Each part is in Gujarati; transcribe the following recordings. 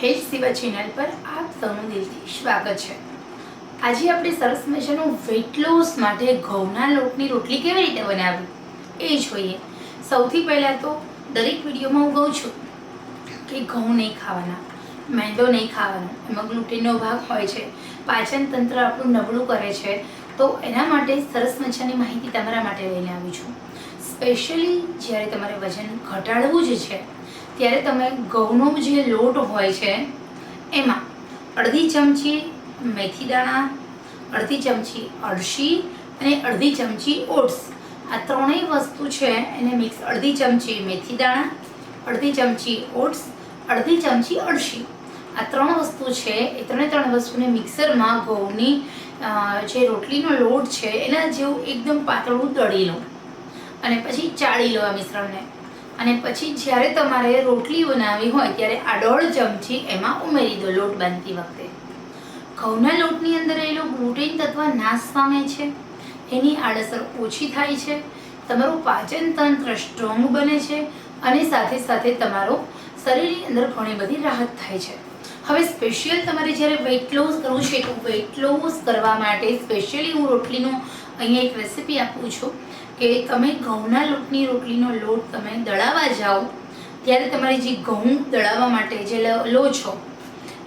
હેલ્થ સેવા ચેનલ પર આપ સૌનું દિલથી સ્વાગત છે. આજે આપણે સરસ મજાનું વેટ લોસ માટે ઘઉંના લોટની રોટલી કેવી રીતે બનાવવી એ જોઈએ. સૌથી પહેલાં તો દરેક વિડીયોમાં હું કહું છું કે ઘઉં નહીં ખાવાના, મેંદો નહીં ખાવાનો, એમાં ગ્લુટેનનો ભાગ હોય છે, પાચન તંત્ર આપણું નબળું કરે છે, તો એના માટે સરસ મજાની માહિતી તમારા માટે લઈને આવી છું. સ્પેશિયલી જ્યારે તમારે વજન ઘટાડવું જ છે ત્યારે તમે ઘઉંનો જે લોટ હોય છે, એમાં અડધી ચમચી મેથી દાણા, અડધી ચમચી અળસી અને અડધી ચમચી ઓટ્સ. આ ત્રણેય વસ્તુ છે, એને મિક્સ અડધી ચમચી મેથી દાણા, અડધી ચમચી ઓટ્સ, અડધી ચમચી અળસી. આ ત્રણ વસ્તુ છે, એ ત્રણે ત્રણ વસ્તુને મિક્સરમાં ઘઉંની જે રોટલીનો લોટ છે, એના જેવું એકદમ પાતળું દળી લો. અને પછી ચાળી લો આ મિશ્રણને. અને પછી જ્યારે તમારે રોટલી બનાવવી હોય ત્યારે આ દોઢ ચમચી એમાં ઉમેરી દો લોટ બાંધતી વખતે. ઘઉંના લોટની અંદર રહેલું ગ્લુટેન તત્વ નાશ પામે છે. એની આડઅસર ઓછી થાય છે. તમારું પાચન તંત્ર સ્ટ્રોંગ બને છે અને સાથે સાથે તમારું શરીરની અંદર ઘણી બધી રાહત થાય છે. હવે સ્પેશિયલ તમારે જ્યારે વેઇટ લોસ કરવું છે તો વેઇટ લોસ કરવા માટે સ્પેશિયલી હું રોટલીનું અહીંયા એક રેસીપી આપું છું. કે તમે ઘઉંના લોટની રોટલીનો લોટ તમે દળાવવા જાઓ, ત્યારે તમારે જે ઘઉં દળાવવા માટે જે લો- છો,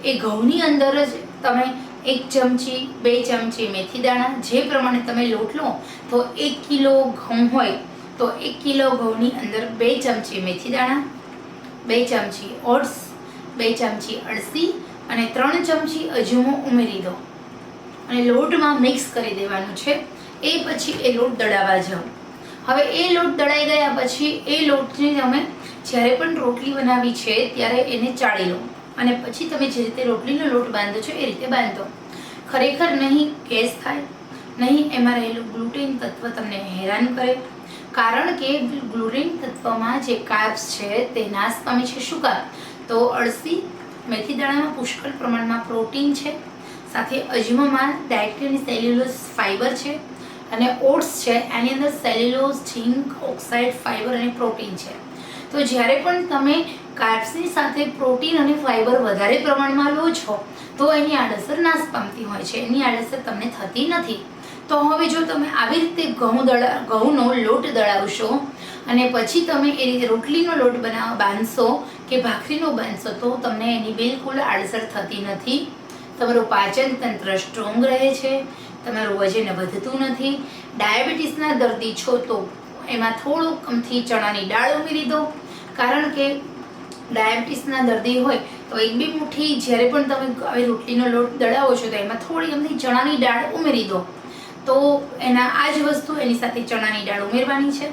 એ ઘઉંની અંદર જ તમે એક ચમચી, બે ચમચી મેથી દાણા જે પ્રમાણે તમે લોટ લો, તો એક કિલો ઘઉં હોય, તો એક કિલો ઘઉંની અંદર બે ચમચી મેથી દાણા, બે ચમચી ઓટ્સ, બે ચમચી અળસી અને ત્રણ ચમચી અજમો ઉમેરી દો. અને લોટમાં મિક્સ કરી દેવાનું છે, એ પછી એ લોટ દળાવવા જાઓ. હવે એ લોટ દળાઈ ગયા પછી એ લોટને તમે જ્યારે પણ રોટલી બનાવી છે ત્યારે એને ચાળી લો. અને પછી તમે જે રીતે રોટલીનો લોટ બાંધો છો એ રીતે બાંધો. ખરેખર નહીં ગેસ થાય, નહીં એમાં રહેલું ગ્લુટેન તત્વ તમને હેરાન કરે, કારણ કે ગ્લુટેન તત્વમાં જે કાર્બ્સ છે તે નાશ પામે છે. શું કામ તો અળસી, મેથી દાણામાં પુષ્કળ પ્રમાણમાં પ્રોટીન છે, સાથે અજમામાં ડાયટ્રી અને સેલ્યુલોઝ ફાઇબર છે અને ઓટ્સ છે, એની અંદર સેલ્યુલોઝ, ઝીંક, ઓક્સાઇડ, ફાઇબર અને પ્રોટીન છે. તો જ્યારે પણ તમે કાર્બ્સની સાથે પ્રોટીન અને ફાઇબર વધારે પ્રમાણમાં લો છો, તો એની આડઅસર નાશ પામતી હોય છે. એની આડઅસર તમને થતી નથી. તો હવે જો તમે આવી રીતે ઘઉં દળા, ઘઉંનો લોટ દળાવશો અને પછી તમે એ રીતે રોટલીનો લોટ બનાવ બાંધશો કે ભાખરીનો બાંધશો, તો તમને એની બિલકુલ આડસર થતી નથી. તમારું પાચન તંત્ર સ્ટ્રોંગ રહે છે. તમારું વજન વધતું નથી. ડાયાબિટીસના દર્દી છો તો એમાં થોડુંક અમથી ચણાની દાળ ઉમેરી દો. કારણ કે ડાયાબિટીસના દર્દી હોય તો એક બે મુઠ્ઠી જ્યારે પણ તમે આવી રોટલીનો લોટ દળાવો છો તો એમાં થોડી અમથી ચણાની દાળ ઉમેરી દો. તો એના આ જ વસ્તુ એની સાથે ચણાની દાળ ઉમેરવાની છે.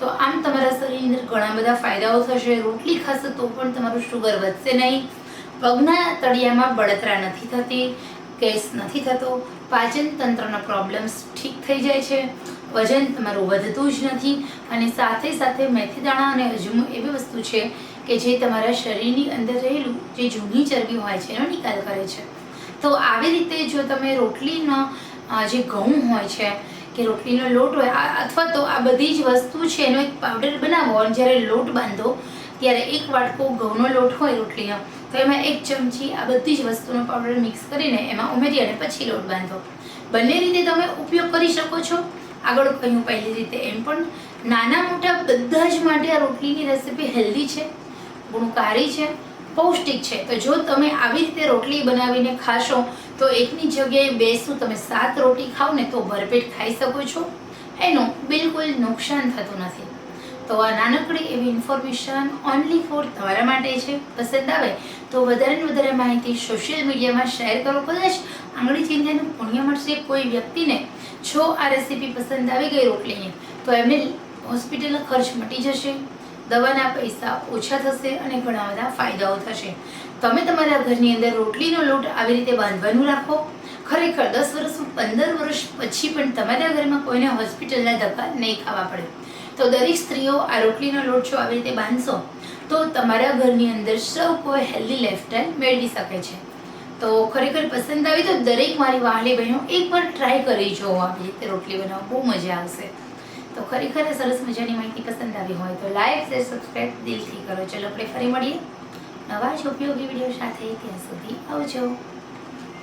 તો આમ તમારા શરીરની અંદર ઘણા બધા ફાયદાઓ થશે. રોટલી ખાશે તો પણ તમારું શુગર વધશે નહીં. પગના તળિયામાં બળતરા નથી થતી. ગેસ નથી થતો. પાચન તંત્રના પ્રોબ્લેમ્સ ઠીક થઈ જાય છે. વજન તમારું વધતું જ નથી. અને સાથે સાથે મેથી દાણા અને અજમો એવી વસ્તુ છે કે જે તમારા શરીરની અંદર રહેલું જે જૂની ચરબી હોય છે એનો નિકાલ કરે છે. તો આવી રીતે જો તમે રોટલીનો જે ઘઉં હોય છે કે રોટલીનો લોટ હોય અથવા તો આ બધી જ વસ્તુ છે એનો એક પાવડર બનાવો અને જ્યારે લોટ બાંધો, ત્યારે એક વાટકો ઘઉંનો લોટ હોય રોટલીનો તો એમાં એક ચમચી આ બધી જ વસ્તુનો પાવડર મિક્સ કરીને એમાં ઉમેરી અને પછી લોટ બાંધો. બંને રીતે તમે ઉપયોગ કરી શકો છો. આગળ કહ્યું પહેલી રીતે એમ પણ, નાના મોટા બધા જ માટે આ રોટલીની રેસીપી હેલ્ધી છે, ગુણકારી છે, પૌષ્ટિક છે. તો જો તમે આવી રીતે રોટલી બનાવીને ખાશો, તો એકની જગ્યાએ બે શું તમે સાત રોટી ખાવ ને તો ભરપેટ ખાઈ શકો છો. એનું બિલકુલ નુકસાન થતું નથી. તો આ નાનકડી એવી ઇન્ફોર્મેશન ઓનલી ફોર તમારા માટે છે. પસંદ આવે તો વધારે ને વધારે માહિતી સોશિયલ મીડિયામાં શેર કરો કદાચ આંગળી ચિંધ્યાનું પુણ્ય મળશે. કોઈ વ્યક્તિને જો આ રેસીપી પસંદ આવી ગઈ રોટલીની, તો એમને હોસ્પિટલનો ખર્ચ મટી જશે. દવાના પૈસા ઓછા થશે અને ઘણા બધા ફાયદાઓ થશે. તમે તમારા ઘરની અંદર રોટલીનો લોટ આવી રીતે બાંધવાનું રાખો. ખરેખર દસ વર્ષ, પંદર વર્ષ પછી પણ તમારા ઘરમાં કોઈને હોસ્પિટલના ધક્કા નહીં ખાવા પડે. તો દરેક સ્ત્રીઓ આ રોટલીનો લોટ જો આવી રીતે બાંધશો, તો તમારા ઘરની અંદર સૌ કોઈ હેલ્ધી લાઈફસ્ટાઈલ મેળવી શકે છે. તો ખરેખર પસંદ આવી તો દરેક મારી વાહલી બહેનો એકવાર ટ્રાય કરી જુઓ આવી રીતે રોટલી બનાવવા બહુ મજા આવશે. તો ખરેખર સરસ મજાની માહિતી પસંદ આવી હોય તો લાઈક શેર સબસ્ક્રાઈબ દિલથી કરો. ચલો આપણે ફરી મળીએ નવા જ ઉપયોગી વીડિયો સાથે ત્યાં સુધી આવજો.